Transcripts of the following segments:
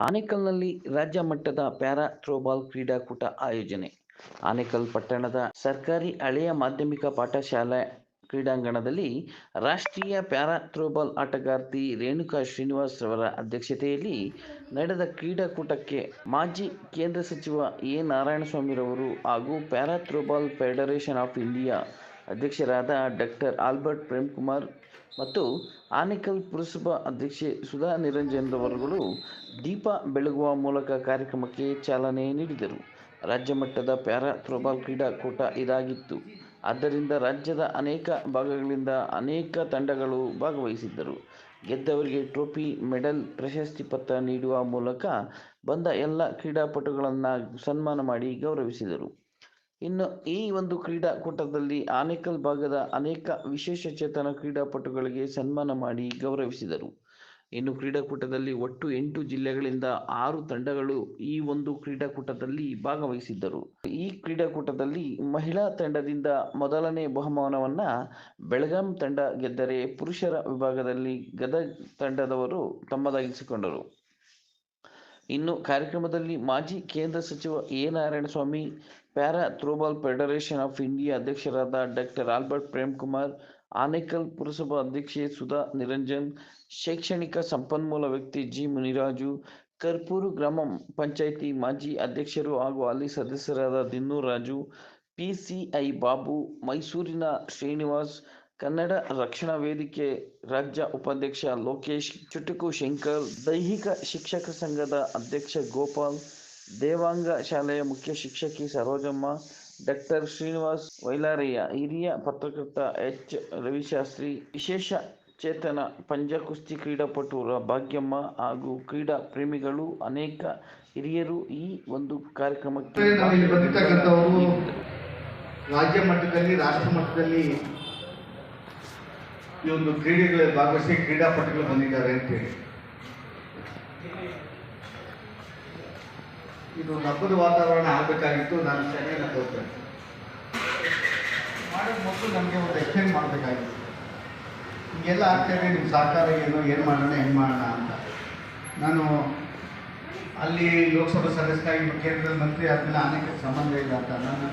ಆನೇಕಲ್ನಲ್ಲಿ ರಾಜ್ಯ ಮಟ್ಟದ para throwball ಕ್ರೀಡಾಕೂಟ ಆಯೋಜನೆ. ಆನೇಕಲ್ ಪಟ್ಟಣದ ಸರ್ಕಾರಿ ಹಳೆಯ ಮಾಧ್ಯಮಿಕ ಪಾಠಶಾಲೆ ಕ್ರೀಡಾಂಗಣದಲ್ಲಿ ರಾಷ್ಟ್ರೀಯ ಪ್ಯಾರಾ ಥ್ರೋಬಾಲ್ ಆಟಗಾರ್ತಿ ರೇಣುಕಾ ಶ್ರೀನಿವಾಸ್ ರವರ ಅಧ್ಯಕ್ಷತೆಯಲ್ಲಿ ನಡೆದ ಕ್ರೀಡಾಕೂಟಕ್ಕೆ ಮಾಜಿ ಕೇಂದ್ರ ಸಚಿವ ಎ. ನಾರಾಯಣಸ್ವಾಮಿರವರು ಹಾಗೂ para throwball federation of India ಅಧ್ಯಕ್ಷರಾದ ಡಾಕ್ಟರ್ ಆಲ್ಬರ್ಟ್ ಪ್ರೇಮ್ಕುಮಾರ್ ಮತ್ತು ಆನೇಕಲ್ ಪುರಸಭಾ ಅಧ್ಯಕ್ಷೆ ಸುಧಾ ನಿರಂಜನ್ ರವರುಗಳು ದೀಪ ಬೆಳಗುವ ಮೂಲಕ ಕಾರ್ಯಕ್ರಮಕ್ಕೆ ಚಾಲನೆ ನೀಡಿದರು. ರಾಜ್ಯ ಮಟ್ಟದ ಪ್ಯಾರಾ ಥ್ರೋಬಾಲ್ ಕ್ರೀಡಾಕೂಟ ಇದಾಗಿತ್ತು. ಆದ್ದರಿಂದ ರಾಜ್ಯದ ಅನೇಕ ಭಾಗಗಳಿಂದ ಅನೇಕ ತಂಡಗಳು ಭಾಗವಹಿಸಿದ್ದರು. ಗೆದ್ದವರಿಗೆ ಟ್ರೋಫಿ, ಮೆಡಲ್, ಪ್ರಶಸ್ತಿ ಪತ್ರ ನೀಡುವ ಮೂಲಕ ಬಂದ ಎಲ್ಲ ಕ್ರೀಡಾಪಟುಗಳನ್ನು ಸನ್ಮಾನ ಮಾಡಿ ಗೌರವಿಸಿದರು. ಇನ್ನು ಈ ಒಂದು ಕ್ರೀಡಾಕೂಟದಲ್ಲಿ ಆನೇಕಲ್ ಭಾಗದ ಅನೇಕ ವಿಶೇಷ ಚೇತನ ಕ್ರೀಡಾಪಟುಗಳಿಗೆ ಸನ್ಮಾನ ಮಾಡಿ ಗೌರವಿಸಿದರು. ಇನ್ನು ಕ್ರೀಡಾಕೂಟದಲ್ಲಿ ಒಟ್ಟು ಎಂಟು ಜಿಲ್ಲೆಗಳಿಂದ ಆರು ತಂಡಗಳು ಈ ಒಂದು ಕ್ರೀಡಾಕೂಟದಲ್ಲಿ ಭಾಗವಹಿಸಿದ್ದರು. ಈ ಕ್ರೀಡಾಕೂಟದಲ್ಲಿ ಮಹಿಳಾ ತಂಡದಿಂದ ಮೊದಲನೇ ಬಹುಮಾನವನ್ನ ಬೆಳಗಾಂ ತಂಡ ಗೆದ್ದರೆ ಪುರುಷರ ವಿಭಾಗದಲ್ಲಿ ಗದಗ್ ತಂಡದವರು ತಮ್ಮದಾಗಿಸಿಕೊಂಡರು. ಇನ್ನು ಕಾರ್ಯಕ್ರಮದಲ್ಲಿ ಮಾಜಿ ಕೇಂದ್ರ ಸಚಿವ A Narayanaswamy, para throwball federation of India ಅಧ್ಯಕ್ಷರಾದ ಡಾಕ್ಟರ್ ಆಲ್ಬರ್ಟ್ ಪ್ರೇಮ್ಕುಮಾರ್, ಆನೇಕಲ್ ಪುರಸಭಾ ಅಧ್ಯಕ್ಷೆ ಸುಧಾ ನಿರಂಜನ್, ಶೈಕ್ಷಣಿಕ ಸಂಪನ್ಮೂಲ ವ್ಯಕ್ತಿ ಜಿ ಮುನಿರಾಜು, ಕರ್ಪೂರು ಗ್ರಾಮ ಪಂಚಾಯಿತಿ ಮಾಜಿ ಅಧ್ಯಕ್ಷರು ಹಾಗೂ ಅಲ್ಲಿ ಸದಸ್ಯರಾದ ದಿನ್ನೂರ್ ರಾಜು ಪಿಸಿಐ ಬಾಬು, ಮೈಸೂರಿನ ಶ್ರೀನಿವಾಸ್ ಕನ್ನಡ ರಕ್ಷಣಾ ವೇದಿಕೆ ರಾಜ್ಯ ಉಪಾಧ್ಯಕ್ಷ ಲೋಕೇಶ್ ಚುಟುಕು ಶಂಕರ್, ದೈಹಿಕ ಶಿಕ್ಷಕ ಸಂಘದ ಅಧ್ಯಕ್ಷ ಗೋಪಾಲ್, ದೇವಾಂಗ ಶಾಲೆಯ ಮುಖ್ಯ ಶಿಕ್ಷಕಿ ಸರೋಜಮ್ಮ, ಡಾಕ್ಟರ್ ಶ್ರೀನಿವಾಸ್ ವೈಲಾರಯ್ಯ, ಹಿರಿಯ ಪತ್ರಕರ್ತ ಎಚ್. ರವಿಶಾಸ್ತ್ರಿ, ವಿಶೇಷ ಚೇತನ ಪಂಜ ಕುಸ್ತಿ ಕ್ರೀಡಾಪಟು ಭಾಗ್ಯಮ್ಮ ಹಾಗೂ ಕ್ರೀಡಾ ಪ್ರೇಮಿಗಳು ಅನೇಕ ಹಿರಿಯರು ಈ ಒಂದು ಕಾರ್ಯಕ್ರಮಕ್ಕೆ ರಾಜ್ಯ ಮಟ್ಟದಲ್ಲಿ, ರಾಷ್ಟ್ರ ಮಟ್ಟದಲ್ಲಿ ಈ ಒಂದು ಕ್ರೀಡೆಗಳಲ್ಲಿ ಭಾಗವಹಿಸಿ ಕ್ರೀಡಾಪಟುಗಳು ಬಂದಿದ್ದಾರೆ ಅಂತೇಳಿ ಇದು ಒಂದು ಹಬ್ಬದ ವಾತಾವರಣ ಆಗಬೇಕಾಗಿತ್ತು. ನಾನು ಚೆನ್ನಾಗಿ ತೋರ್ತೇನೆ. ಮಾಡೋದು ಮೊದಲು ನಮಗೆ ಒಂದು ಎಕ್ಸ್ಚೇಂಜ್ ಮಾಡಬೇಕಾಗಿತ್ತು. ಹಿಂಗೆಲ್ಲ ಆಗ್ತಾಯಿದೆ ನಿಮ್ಮ ಸಹಕಾರ ಏನು ಏನು ಮಾಡೋಣ, ಹೆಂಗೆ ಮಾಡೋಣ ಅಂತ. ನಾನು ಅಲ್ಲಿ ಲೋಕಸಭಾ ಸದಸ್ಯರಾಗಿ ಕೇಂದ್ರದ ಮಂತ್ರಿ ಆದ್ಮೇಲೆ ಅನೇಕ ಸಂಬಂಧ ಇಲ್ಲ ಅಂತ ನಾನು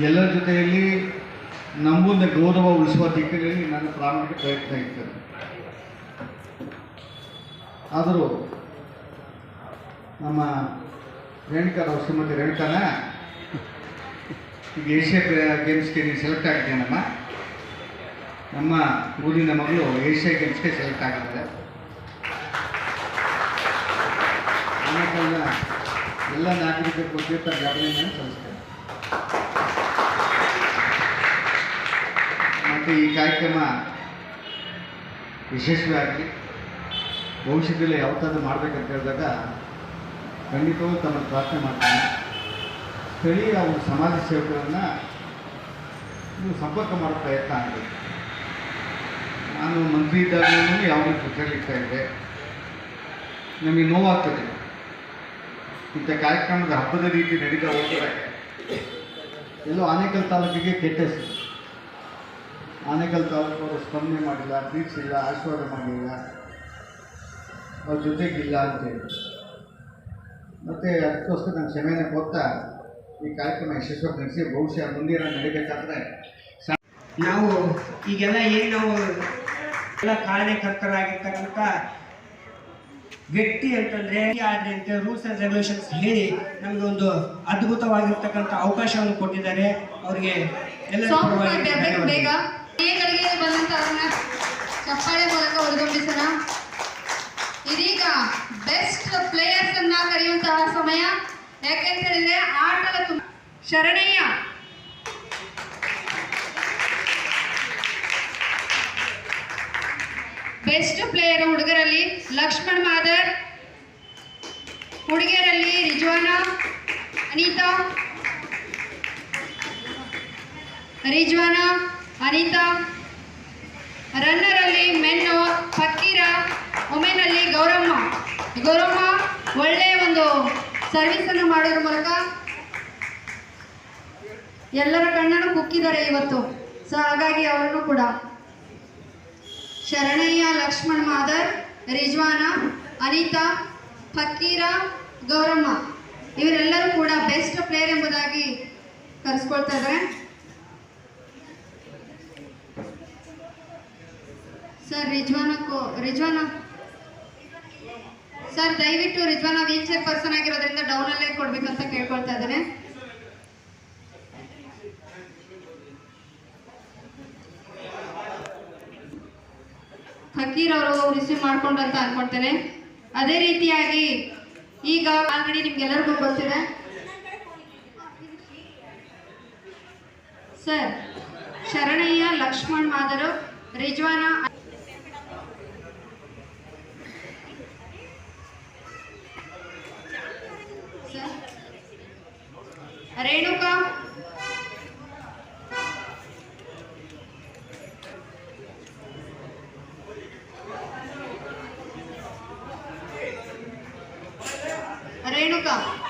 ಎಲ್ಲರ ಜೊತೆಯಲ್ಲಿ ನಮ್ಮೊಂದೆ ಗೌರವ ಉಳಿಸುವ ದಿಕ್ಕಿನಲ್ಲಿ ನನ್ನ ಪ್ರಾಮಾಣಿಕ ಪ್ರಯತ್ನ ಇರ್ತದೆ ಆದರೂ ನಮ್ಮ ರೇಣುಕಾರವ್ರ ಶ್ರೀಮತಿ ರೇಣುಕಾನ ಈಗ ಏಷ್ಯಾ ಗೇಮ್ಸ್ಗೆ ನೀವು ಸೆಲೆಕ್ಟ್ ಆಗಿದ್ದೇನಮ್ಮ. ನಮ್ಮ ಊರಿನ ಮಗಳು ಏಷ್ಯಾ ಗೇಮ್ಸ್ಗೆ ಸೆಲೆಕ್ಟ್ ಆಗಿದ್ದಾರೆ ಆಮೇಲೆ ಎಲ್ಲ ನಾಗರಿಕರ ಬಗ್ಗೆ ತನ್ನ ಅಭಿನಂದನೆ ಸಲ್ಲಿಸ್ತೇನೆ ಮತ್ತು ಈ ಕಾರ್ಯಕ್ರಮ ಯಶಸ್ವಿಯಾಗಲಿ ಭವಿಷ್ಯದಲ್ಲಿ ಯಾವತ್ತಾದ್ರೂ ಮಾಡಬೇಕಂತ ಹೇಳಿದಾಗ ಖಂಡಿತವೂ ತಮ್ಮನ್ನು ಪ್ರಾರ್ಥನೆ ಮಾಡ್ತೀನಿ. ಸ್ಥಳೀಯ ಒಂದು ಸಮಾಜ ಸೇವಕರನ್ನು ಸಂಪರ್ಕ ಮಾಡೋ ಪ್ರಯತ್ನ ಆಗಬೇಕು. ನಾನು ಮಂತ್ರಿ ಇದ್ದಾಗಲೂ ರೀತಿ ಪ್ರಚಾರಲಿಕ್ತಾ ಇದ್ದೆ. ನಮಗೆ ನೋವಾಗ್ತದೆ. ಇಂಥ ಕಾರ್ಯಕ್ರಮದ ಹಬ್ಬದ ರೀತಿ ನಡೀತಾ ಹೋಗ್ತಾರೆ ಎಲ್ಲೋ ಆನೇಕಲ್ ತಾಲೂಕಿಗೆ ಕೆಟ್ಟ ಹೆಸರು ಆನೇಕಲ್ ತಾಲೂಕವರು ಸ್ಪಂದನೆ ಮಾಡಿಲ್ಲ ಪ್ರೀತಿಸಿಲ್ಲ ಆಶೀರ್ವಾದ ಮಾಡಿಲ್ಲ. ಅವ್ರ ಜೊತೆಗಿಲ್ಲ ಅಂತೇಳಿ ಮತ್ತು ಅದಕ್ಕೋಸ್ಕರ ನಾನು ಕ್ಷಮೆಯನ್ನು ಕೊಡ್ತಾ ಈ ಕಾರ್ಯಕ್ರಮ ಯಶಸ್ವಾಗಿ ನಡೆಸಿ ಬಹುಶಃ ಮುಂದಿನ ನಡಿಬೇಕಾದ್ರೆ ನಾವು ಈಗೆಲ್ಲ ಏನು ನಾವು ಎಲ್ಲ ಕಾರ್ಯಕರ್ತರಾಗಿರ್ತಕ್ಕಂಥ ವ್ಯಕ್ತಿ ಅಂತಂದ್ರೆ ಅಂತ ರೂಲ್ಸ್ ಆ್ಯಂಡ್ ರೆಗ್ಯುಲೇಷನ್ಸ್ ಹೇಳಿ ನಮಗೆ ಒಂದು ಅದ್ಭುತವಾಗಿರ್ತಕ್ಕಂಥ ಅವಕಾಶವನ್ನು ಕೊಟ್ಟಿದ್ದಾರೆ. ಅವರಿಗೆ ಎಲ್ಲ ಮನೆಗಳಿಗೆ ಬಂದಂತ ಅವ್ರನ್ನ ಚಪ್ಪಾಳೆ ಮೂಲಕ ಹೊರಗಂಬಿಸೋಣ ಇದೀಗ ಬೆಸ್ಟ್ ಪ್ಲೇಯರ್ಸ್ ಅನ್ನ ಕರೆಯುವಂತಹ ಸಮಯ. ಯಾಕೆಂತ ಹೇಳಿದ್ರೆ ಆಟದ ಶರಣಯ್ಯ. ಬೆಸ್ಟ್ ಪ್ಲೇಯರ್ ಹುಡುಗರಲ್ಲಿ ಲಕ್ಷ್ಮಣ್ ಮಾದರ್. ಹುಡುಗಿಯರಲ್ಲಿ ರಿಜ್ವಾನ, ಅನಿತಾ. ರಿಜ್ವಾನ ಅನಿತಾ ರನ್ನರ್ ಅಲ್ಲಿ ಮೆನ್ನು ಫಕೀರ, ಒಮೆನಲ್ಲಿ ಗೌರಮ್ಮ. ಗೌರಮ್ಮ ಒಳ್ಳೆಯ ಒಂದು ಸರ್ವಿಸ್ ಅನ್ನು ಮಾಡೋದ್ರ ಮೂಲಕ ಎಲ್ಲರ ಕಣ್ಣನ್ನು ಕುಕ್ಕಿದ್ದಾರೆ ಇವತ್ತು. ಸೊ ಹಾಗಾಗಿ ಅವರನ್ನು ಕೂಡ. ಶರಣಯ್ಯ, ಲಕ್ಷ್ಮಣ್ ಮಾದರ್, ರಿಜ್ವಾನ, ಅನಿತಾ, ಫಕೀರ, ಗೌರಮ್ಮ. ಇವರೆಲ್ಲರೂ ಕೂಡ ಬೆಸ್ಟ್ ಪ್ಲೇಯರ್ ಎಂಬುದಾಗಿ ಕರೆಸ್ಕೊಳ್ತಾ ಇದ್ದಾರೆ. ಸರ್, ರಿಜ್ವಾನಕ್ಕೂ, ರಿಜ್ವಾನ? ಸರ್, ದಯವಿಟ್ಟು ರಿಜ್ವಾನ ವೀಲ್ ಚೇರ್ ಪರ್ಸನ್ ಆಗಿರೋದ್ರಿಂದ ಡೌನಲ್ಲೇ ಕೊಡ್ಬೇಕಂತ ಕೇಳ್ಕೊಳ್ತಾ ಇದ್ದೇನೆ. ಫಕೀರ್ ಅವರು ರಿಸೀವ್ ಮಾಡ್ಕೊಂಡು ಅಂತ ಅನ್ಕೊಳ್ತೇನೆ. ಅದೇ ರೀತಿಯಾಗಿ ಈಗ ಆಲ್ರೆಡಿ ನಿಮ್ಗೆಲ್ಲರಿಗೂ ಗೊತ್ತಿದೆ. ಸರ್, ಶರಣಯ್ಯ, ಲಕ್ಷ್ಮಣ್ ಮಾದರು, ರಿಜ್ವಾನ 됩니다.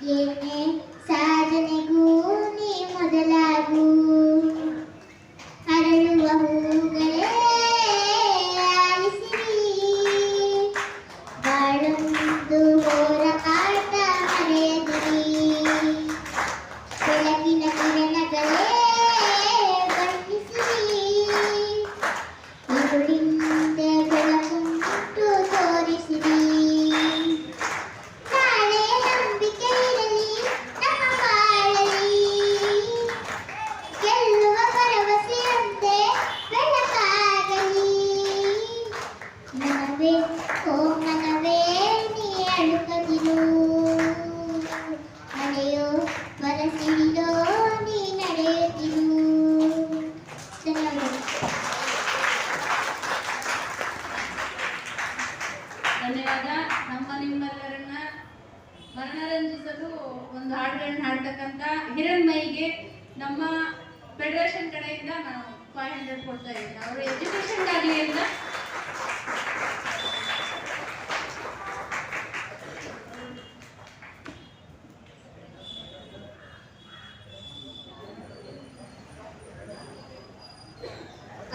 Yeah.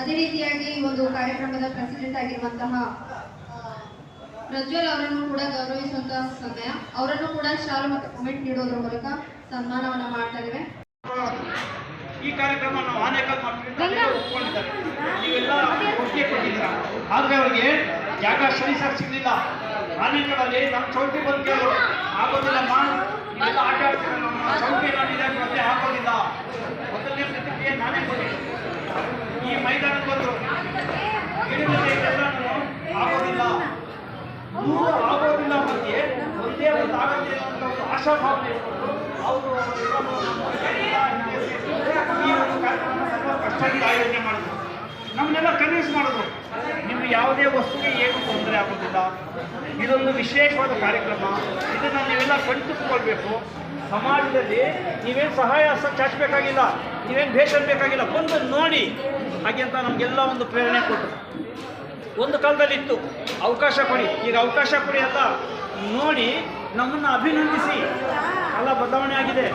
ಅದೇ ರೀತಿಯಾಗಿ ಈ ಒಂದು ಕಾರ್ಯಕ್ರಮದ ಪ್ರೆಸಿಡೆಂಟ್ ಆಗಿರುವಂತಹ ಪ್ರಜ್ವಲ್ ಅವರನ್ನು ಕೂಡ ಗೌರವಿಸುವಂತಹ ಸಮಯ. ಅವರನ್ನು ಕೂಡ ಶಾಲು ಮತ್ತು ಕಮೆಂಟ್ ನೀಡೋದ್ರ ಮೂಲಕ ಸನ್ಮಾನವನ್ನು ಮಾಡ್ತಾ ಇದ್ದೇವೆ. ಈ ಕಾರ್ಯಕ್ರಮ ನಾವು ಅನೇಕ ಒಪ್ಕೊಂಡಿದ್ದಾರೆ. ನೀವೆಲ್ಲ ಒಪ್ಪಿಗೆ ಕೊಟ್ಟಿದ್ದೀರಾ? ಆದರೆ ಅವ್ರಿಗೆ ಜಾಗ ಸರಿಸಾಗಿ ಸಿಗಲಿಲ್ಲ ಅನೇಕದಲ್ಲಿ ನಮ್ಮ ಚೌಕಿ ಬಂದು ಕೇಳೋರು ಆಗೋದಿಲ್ಲ ಆಟ ಆಡ್ತಾರೆ ಚೌಕಿ ನಾನು ಇದಾಗಿ ಮತ್ತೆ ಹಾಕೋದಿಲ್ಲ. ಮೊದಲನೇ ಪ್ರತಿಕ್ರಿಯೆ ನಾನೇ ಕೊಟ್ಟಿದ್ದೀನಿ. ಈ ಮೈದಾನಕ್ಕೆ ಬಂದು ಆಗೋದಿಲ್ಲ ನೂರು ಆಗೋದಿಲ್ಲ ಮಧ್ಯೆ ಒಂದೇ ಒಂದು ಆಗೋದಿಲ್ಲ ಅಂತ ಒಂದು ಆಶಾಭಾವನೆ ಇಟ್ಕೊಂಡು ಅವರು ಈ ಒಂದು ಕಷ್ಟದಿಂದ ಆಯೋಜನೆ ಮಾಡಿದ್ರು. ನಮ್ಮನ್ನೆಲ್ಲ ಕನ್ವಿನ್ಸ್ ಮಾಡಿದ್ರು. ನಿಮ್ಗೆ ಯಾವುದೇ ವಸ್ತುಗೆ ಏನು ತೊಂದರೆ ಆಗೋದಿಲ್ಲ. ಇದೊಂದು ವಿಶೇಷವಾದ ಕಾರ್ಯಕ್ರಮ. ಇದನ್ನು ನೀವೆಲ್ಲ ಕಣ್ತುಕೊಳ್ಬೇಕು ಸಮಾಜದಲ್ಲಿ ನೀವೇನು ಸಹಾಯ ಚಾಚಬೇಕಾಗಿಲ್ಲ, ನೀವೇನು ಬೇಕಾಗಿಲ್ಲ ಬಂದು ನೋಡಿ. ಹಾಗೆ ಅಂತ ನಮಗೆಲ್ಲ ಒಂದು ಪ್ರೇರಣೆ ಕೊಟ್ಟರು. ಒಂದು ಕಾಲದಲ್ಲಿ ಇತ್ತು ಅವಕಾಶ ಕೊಡಿ. ಈಗ ಅವಕಾಶ ಕೊಡಿ ಅಂತ ನೋಡಿ ನಮ್ಮನ್ನು ಅಭಿನಂದಿಸಿ. ಕಾಲ ಬದಲಾವಣೆ ಆಗಿದೆ.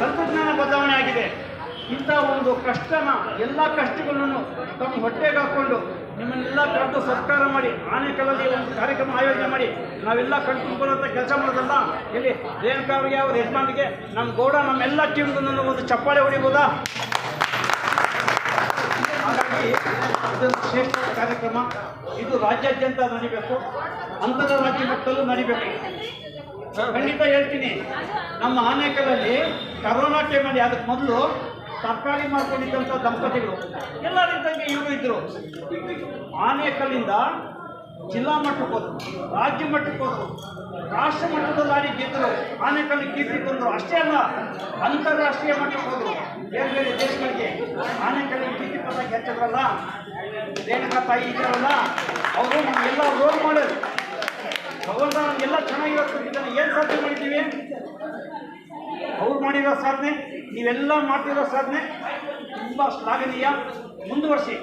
ತಂತ್ರಜ್ಞಾನ ಬದಲಾವಣೆ ಆಗಿದೆ. ಇಂಥ ಒಂದು ಕಷ್ಟನ, ಎಲ್ಲ ಕಷ್ಟಗಳನ್ನು ತಮ್ಮ ಹೊಟ್ಟೆಗೆ ಹಾಕ್ಕೊಂಡು ನಿಮ್ಮನ್ನೆಲ್ಲ ಕರೆದು ಸತ್ಕಾರ ಮಾಡಿ ಆನೆಕಲ್ಲಲ್ಲಿ ಒಂದು ಕಾರ್ಯಕ್ರಮ ಆಯೋಜನೆ ಮಾಡಿ, ನಾವೆಲ್ಲ ಕಣ್ತುಂಬರುವಂಥ ಕೆಲಸ ಮಾಡೋದಲ್ಲ? ಇಲ್ಲಿ ರೇಣುಕಾ ಅವರಿಗೆ, ಅವ್ರ ಯಜಮಾನಿಗೆ ನಮ್ಮ ಗೌಡ, ನಮ್ಮೆಲ್ಲ ಟೀಮ್ಗೂ ಒಂದು ಚಪ್ಪಾಳೆ ಹೊಡಿಬೋದಾ? ಕಾರ್ಯಕ್ರಮ. ಇದು ರಾಜ್ಯಾದ್ಯಂತ ನಡಿಬೇಕು. ಅಂತಾರಾಜ್ಯ ಮಟ್ಟದಲ್ಲೂ ನಡಿಬೇಕು. ಖಂಡಿತ ಹೇಳ್ತೀನಿ. ನಮ್ಮ ಆನೇಕಲಲ್ಲಿ ಕರೋನಾ ಟೈಮಲ್ಲಿ ಅದಕ್ಕೆ ಮೊದಲು ತರಕಾರಿ ಮಾಡ್ಕೊಂಡಿದ್ದಂಥ ದಂಪತಿಗಳು. ಎಲ್ಲರಿದ್ದಂಗೆ ಇವರು ಇದ್ರು. ಆನೇಕಲ್ಲಿಂದ ಜಿಲ್ಲಾ ಮಟ್ಟಕ್ಕೆ ಹೋದ್ರು, ರಾಜ್ಯ ಮಟ್ಟಕ್ಕೆ ಹೋದರು, ರಾಷ್ಟ್ರ ಮಟ್ಟದಲ್ಲಿ ಗೆದ್ದರು, ಆನೆಕಲ್ಲಿ ಕೀರ್ತಿ ಬಂದರು ಅಷ್ಟೇ ಅಲ್ಲ, ಅಂತಾರಾಷ್ಟ್ರೀಯ ಮಟ್ಟಕ್ಕೆ ಹೋದರು. ಬೇರೆ ಬೇರೆ ದೇಶಗಳಿಗೆ ಆನೆಕಲ್ಲಿ ಕೀರ್ತಿ ಪದ ಗೆದ್ದರಲ್ಲ ರೇಣುಕಾ ತಾಯಿ ಇದ್ದಾರಲ್ಲ, ಅವರು ನಮಗೆಲ್ಲ ರೋಲ್ ಮಾಡೋದು ಭಗವಂತ ನಮಗೆಲ್ಲ ಚೆನ್ನಾಗಿರೋದಕ್ಕಿದ್ದಾನೆ ಏನು ಸಾಧನೆ ಮಾಡಿದ್ದೀವಿ? ಅವ್ರು ಮಾಡಿರೋ ಸಾಧನೆ, ನೀವೆಲ್ಲ ಮಾಡ್ತಿರೋ ಸಾಧನೆ ತುಂಬ ಶ್ಲಾಘನೀಯ. ಮುಂದುವರಿಸಿ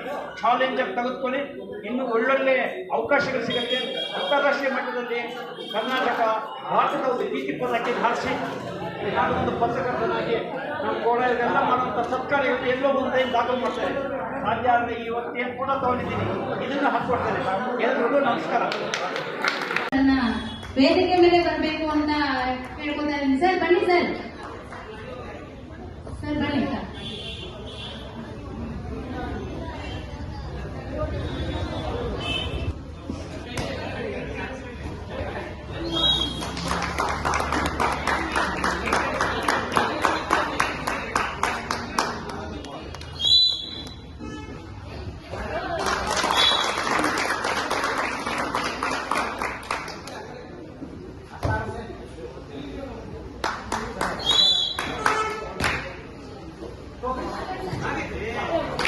ಚಾಲೆಂಜಾಗಿ ತೆಗೆದುಕೊಳ್ಳಿ. ಇನ್ನೂ ಒಳ್ಳೊಳ್ಳೆ ಅವಕಾಶಗಳು ಸಿಗುತ್ತೆ. ಅಂತಾರಾಷ್ಟ್ರೀಯ ಮಟ್ಟದಲ್ಲಿ ಕರ್ನಾಟಕ ಭಾರತದ ಒಂದು ಪ್ರೀತಿ ಪದಕ್ಕೆ ಧಾರಿಸಿ ನಾನು ಒಂದು ಪತ್ರಕರ್ತನಾಗಿ ನಮ್ಮ ಕೂಡ ಇದೆಲ್ಲ ಮಾಡುವಂಥ ಸರ್ಕಾರಗಳು ಎಲ್ಲೋ ಮುಂದೆ ದಾಖಲು ಮಾಡ್ತಾರೆ. ಸಾಧ್ಯ ಆದರೆ ಇವತ್ತು ಏನು ಕೂಡ ತಗೊಂಡಿದ್ದೀನಿ, ಇದನ್ನು ಹಾಕ್ಕೊಡ್ತಾರೆ ಎಲ್ರಿಗೂ ನಮಸ್ಕಾರ. ವೇದಿಕೆ ಮೇಲೆ ಬರಬೇಕು ಅಂತ ಕೇಳ್ಕೊತಾ ಇದ್ದೀನಿ. ಸರ್, ಬನ್ನಿ ಸರ್. ಸರ್, ಬನ್ನಿ. ¡Vamos!